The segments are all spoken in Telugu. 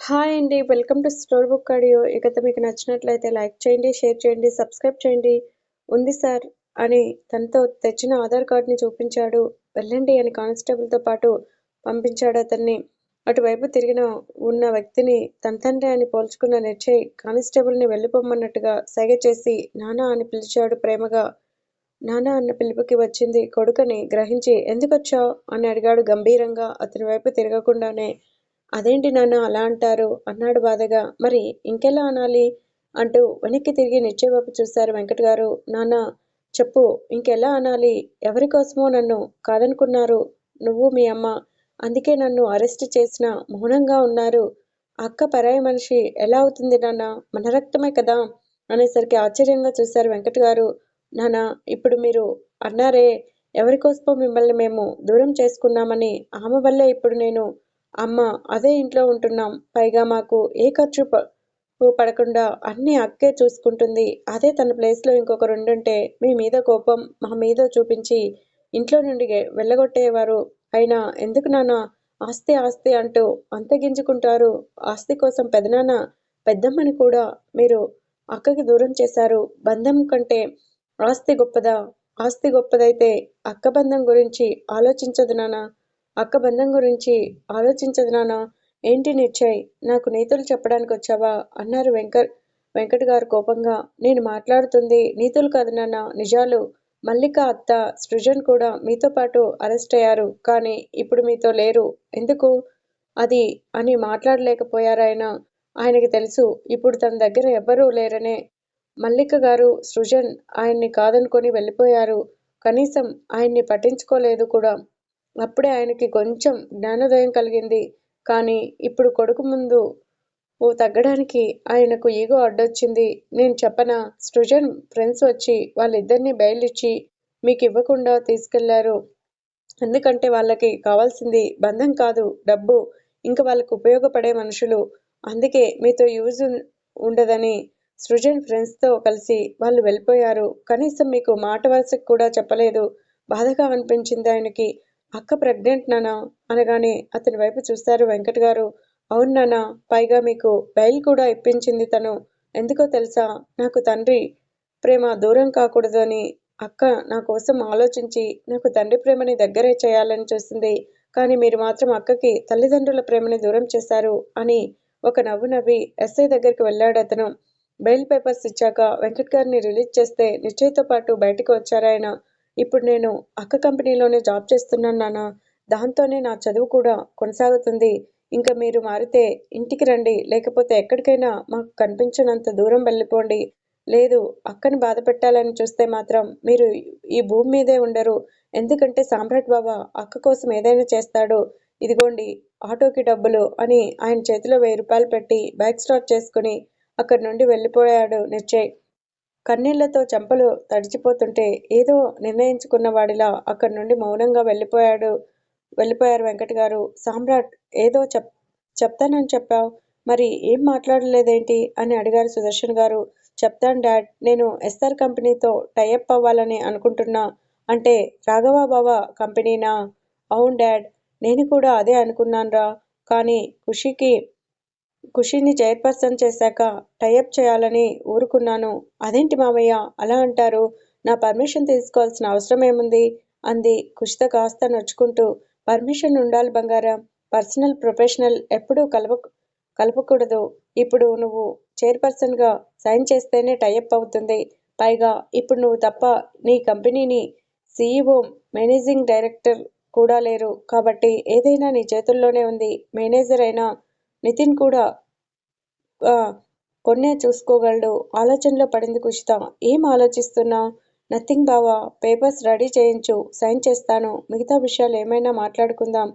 హాయ్ అండి welcome to store book audio. ఇక మీకు నచ్చినట్లయితే లైక్ చేయండి షేర్ చేయండి సబ్స్క్రైబ్ చేయండి. ఉంది సార్ అని తనతో తెచ్చిన ఆధార్ కార్డుని చూపించాడు. వెళ్ళండి అని కానిస్టేబుల్తో పాటు పంపించాడు అతన్ని. అటువైపు తిరిగిన ఉన్న వ్యక్తిని తన తండ్రి అని పోల్చుకున్న నిర్చయ్ కానిస్టేబుల్ని వెళ్ళిపోమ్మన్నట్టుగా సైగ చేసి నానా అని పిలిచాడు ప్రేమగా. నానా అన్న పిలుపుకి వచ్చింది కొడుకని గ్రహించి ఎందుకొచ్చావు అని అడిగాడు గంభీరంగా. అతని వైపు తిరగకుండానే అదేంటి నాన్న అలా అంటారు? అన్నాడు బాధగా. మరి ఇంకెలా అనాలి? అంటూ వెనక్కి తిరిగి నిశ్చయవైపు చూశారు వెంకట్ గారు. నాన్న చెప్పు ఇంకెలా అనాలి? ఎవరి కోసమో నన్ను కాదనుకున్నారు నువ్వు మీ అమ్మ. అందుకే నన్ను అరెస్ట్ చేసిన మౌనంగా ఉన్నారు. అక్క పరాయి మనిషి ఎలా అవుతుంది నాన్న? మన రక్తమే కదా? అనేసరికి ఆశ్చర్యంగా చూశారు వెంకట్ గారు. నాన్న ఇప్పుడు మీరు అన్నారే ఎవరికోసమో మిమ్మల్ని మేము దూరం చేసుకున్నామని ఆమె వల్లే ఇప్పుడు నేను అమ్మ అదే ఇంట్లో ఉంటున్నాం. పైగా మాకు ఏ ఖర్చు పడకుండా అన్నీ అక్కే చూసుకుంటుంది. అదే తన ప్లేస్లో ఇంకొకరు రెండుంటే మీ మీద కోపం మా మీద చూపించి ఇంట్లో నుండి వెళ్ళగొట్టేవారు. అయినా ఎందుకు నాన్న ఆస్తి ఆస్తి అంటూ అంతగించుకుంటారు ఆస్తి కోసం పెదనాన్న పెద్దమ్మని కూడా మీరు అక్కకి దూరం చేశారు. బంధం కంటే ఆస్తి గొప్పదా? ఆస్తి గొప్పదైతే అక్క బంధం గురించి ఆలోచించదు నాన్న. అక్క బంధం గురించి ఆలోచించదు నాన్న. ఏంటి నిశ్చయ్? నాకు నీతులు చెప్పడానికి వచ్చావా? అన్నారు వెంకట్ వెంకట్ గారు కోపంగా. నేను మాట్లాడుతుంది నీతులు కాదు నాన్న నిజాలు. మల్లిక అత్త సృజన్ కూడా మీతో పాటు అరెస్ట్ అయ్యారు కానీ ఇప్పుడు మీతో లేరు. ఎందుకు? అది అని మాట్లాడలేకపోయారాయన ఆయనకి తెలుసు ఇప్పుడు తన దగ్గర ఎవ్వరూ లేరనే. మల్లిక గారు సృజన్ ఆయన్ని కాదనుకొని వెళ్ళిపోయారు. కనీసం ఆయన్ని పట్టించుకోలేదు కూడా. అప్పుడే ఆయనకి కొంచెం జ్ఞానోదయం కలిగింది. కానీ ఇప్పుడు కొడుకు ముందు ఓ తగ్గడానికి ఆయనకు ఈగో అడ్డొచ్చింది. నేను చెప్పనా? సృజన్ ఫ్రెండ్స్ వచ్చి వాళ్ళిద్దరిని బెయిల్ ఇచ్చి మీకు ఇవ్వకుండా తీసుకెళ్ళారు. ఎందుకంటే వాళ్ళకి కావాల్సింది బంధం కాదు డబ్బు. ఇంకా వాళ్ళకు ఉపయోగపడే మనుషులు. అందుకే మీతో యూజ్ ఉండదని సృజన్ ఫ్రెండ్స్తో కలిసి వాళ్ళు వెళ్ళిపోయారు. కనీసం మీకు మాట వరుసకు కూడా చెప్పలేదు. బాధగా అనిపించింది ఆయనకి. అక్క ప్రెగ్నెంట్ నానా అనగానే అతని వైపు చూస్తారు వెంకట్ గారు. అవును నానా పైగా మీకు బయల్ కూడా ఇప్పించింది తను. ఎందుకో తెలుసా? నాకు తండ్రి ప్రేమ దూరం కాకూడదు అని. అక్క నా కోసం ఆలోచించి నాకు తండ్రి ప్రేమని దగ్గరే చేయాలని చూసింది. కానీ మీరు మాత్రం అక్కకి తల్లిదండ్రుల ప్రేమని దూరం చేశారు అని ఒక నవ్వు నవ్వి ఎస్ఐ దగ్గరికి వెళ్ళాడు అతను. బెయిల్ పేపర్స్ ఇచ్చాక వెంకట్ గారిని రిలీజ్ చేస్తే నిశ్చయితో పాటు బయటకు వచ్చారాయన. ఇప్పుడు నేను అక్క కంపెనీలోనే జాబ్ చేస్తున్నాను నాన్న. దాంతోనే నా చదువు కూడా కొనసాగుతుంది. ఇంకా మీరు మారితే ఇంటికి రండి. లేకపోతే ఎక్కడికైనా మాకు కనిపించినంత దూరం వెళ్ళిపోండి. లేదు అక్కని బాధ పెట్టాలని చూస్తే మాత్రం మీరు ఈ భూమి మీదే ఉండరు. ఎందుకంటే సామ్రాట్ బాబా అక్క కోసం ఏదైనా చేస్తాడు. ఇదిగోండి ఆటోకి డబ్బులు అని ఆయన చేతిలో వెయ్యి రూపాయలు పెట్టి బైక్ స్టార్ట్ చేసుకుని అక్కడి నుండి వెళ్ళిపోయాడు నిశ్చయ్. కన్నీళ్ళతో చెంపలు తడిచిపోతుంటే ఏదో నిర్ణయించుకున్న వాడిలా అక్కడి నుండి మౌనంగా వెళ్ళిపోయాడు. వెళ్ళిపోయారు వెంకట్ గారు. సామ్రాట్ ఏదో చెప్ చెప్తానని చెప్పావు. మరి ఏం మాట్లాడలేదేంటి? అని అడిగారు సుదర్శన్ గారు. చెప్తాను డాడ్ నేను ఎస్ఆర్ కంపెనీతో టైఅప్ అవ్వాలని అనుకుంటున్నా. అంటే రాఘవ బావ కంపెనీనా? అవును డాడ్ నేను కూడా అదే అనుకున్నాను రా కానీ ఖుషికి ఖుషిని చైర్పర్సన్ చేశాక టైఅప్ చేయాలని ఊరుకున్నాను. అదేంటి మామయ్య? అలా అంటారు. నా పర్మిషన్ తీసుకోవాల్సిన అవసరం ఏముంది? అంది ఖుషిత కాస్త నడుచుకుంటూ పర్మిషన్ ఉండాలి బంగారం. పర్సనల్ ప్రొఫెషనల్ ఎప్పుడూ కలప కలపకూడదు. ఇప్పుడు నువ్వు చైర్పర్సన్గా సైన్ చేస్తేనే టైఅప్ అవుతుంది. పైగా ఇప్పుడు నువ్వు తప్ప నీ కంపెనీని సీఈఓ మేనేజింగ్ డైరెక్టర్ కూడా లేరు. కాబట్టి ఏదైనా నీ చేతుల్లోనే ఉంది. మేనేజర్ అయినా నితిన్ కూడా కొన్నే చూసుకోగలడు. ఆలోచనలో పడింది కుషిత. ఏం ఆలోచిస్తున్నా? నథింగ్ బావా పేపర్స్ రెడీ చేయించు. సైన్ చేస్తాను. మిగతా విషయాలు ఏమైనా మాట్లాడుకుందాం.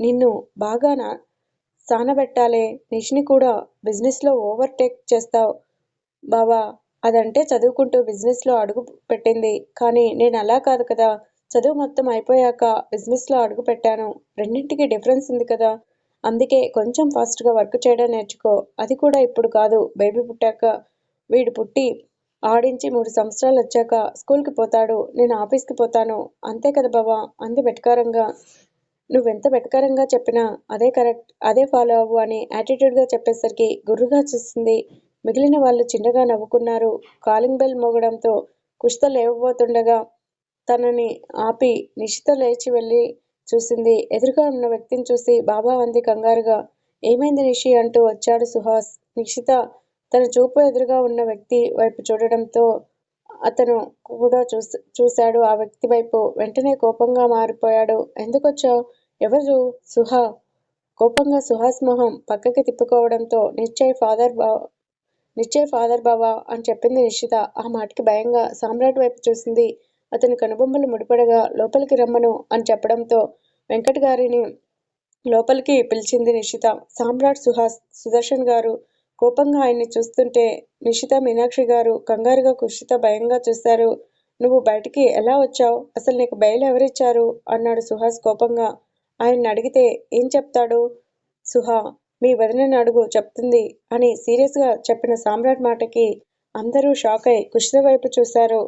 నిన్ను బాగా నా సానబెట్టాలే. నిష్ని కూడా బిజినెస్లో ఓవర్టేక్ చేస్తావు. బావా అదంటే చదువుకుంటూ బిజినెస్లో అడుగు పెట్టింది. కానీ నేను అలా కాదు కదా. చదువు మొత్తం అయిపోయాక బిజినెస్లో అడుగు పెట్టాను. రెండింటికి డిఫరెన్స్ ఉంది కదా. అందుకే కొంచెం ఫాస్ట్గా వర్క్ చేయడం నేర్చుకో. అది కూడా ఇప్పుడు కాదు. బేబీ పుట్టాక వీడు పుట్టి ఆడించి మూడు సంవత్సరాలు వచ్చాక స్కూల్కి పోతాడు. నేను ఆఫీస్కి పోతాను. అంతే కదా బావా? అంది వెటకారంగా. నువ్వెంత వెటకారంగా చెప్పినా అదే కరెక్ట్ అదే ఫాలో అవ్వు అని యాటిట్యూడ్గా చెప్పేసరికి గుర్రుగా చూస్తుంది మిగిలిన వాళ్ళు చిన్నగా నవ్వుకున్నారు. కాలింగ్ బెల్ మోగడంతో కుషిత లేవబోతుండగా తనని ఆపి నిషిత లేచి వెళ్ళి చూసింది. ఎదురుగా ఉన్న వ్యక్తిని చూసి బాబా అంది కంగారుగా ఏమైంది నిషి అంటూ వచ్చాడు సుహాస్. నిషిత తన చూపు ఎదురుగా ఉన్న వ్యక్తి వైపు చూడడంతో అతను కూడా చూసి చూశాడు. ఆ వ్యక్తి వైపు వెంటనే కోపంగా మారిపోయాడు. ఎందుకొచ్చావు? ఎవరు? సుహా. కోపంగా సుహాస్ మొహం పక్కకి తిప్పుకోవడంతో నిశ్చయ్ ఫాదర్ బా నిశ్చయ్ ఫాదర్ బాబా అని చెప్పింది నిషిత ఆ మాటకి భయంగా సామ్రాట్ వైపు చూసింది. అతని కనుబొమ్మలు ముడిపడగా లోపలికి రమ్మను అని చెప్పడంతో వెంకట్ గారిని లోపలికి పిలిచింది నిషిత. సామ్రాట్ సుహాస్ సుదర్శన్ గారు కోపంగా ఆయన్ని చూస్తుంటే నిషిత మీనాక్షి గారు కంగారుగా కుషిత భయంగా చూశారు. నువ్వు బయటికి ఎలా వచ్చావు? అసలు నీకు బయలు ఎవరిచ్చారు? అన్నాడు సుహాస్ కోపంగా. ఆయన్ని అడిగితే ఏం చెప్తాడు? సుహా మీ వదినని అడుగు చెప్తుంది అని సీరియస్గా చెప్పిన సామ్రాట్ మాటకి అందరూ షాక్ అయి కుషిత వైపు చూశారు.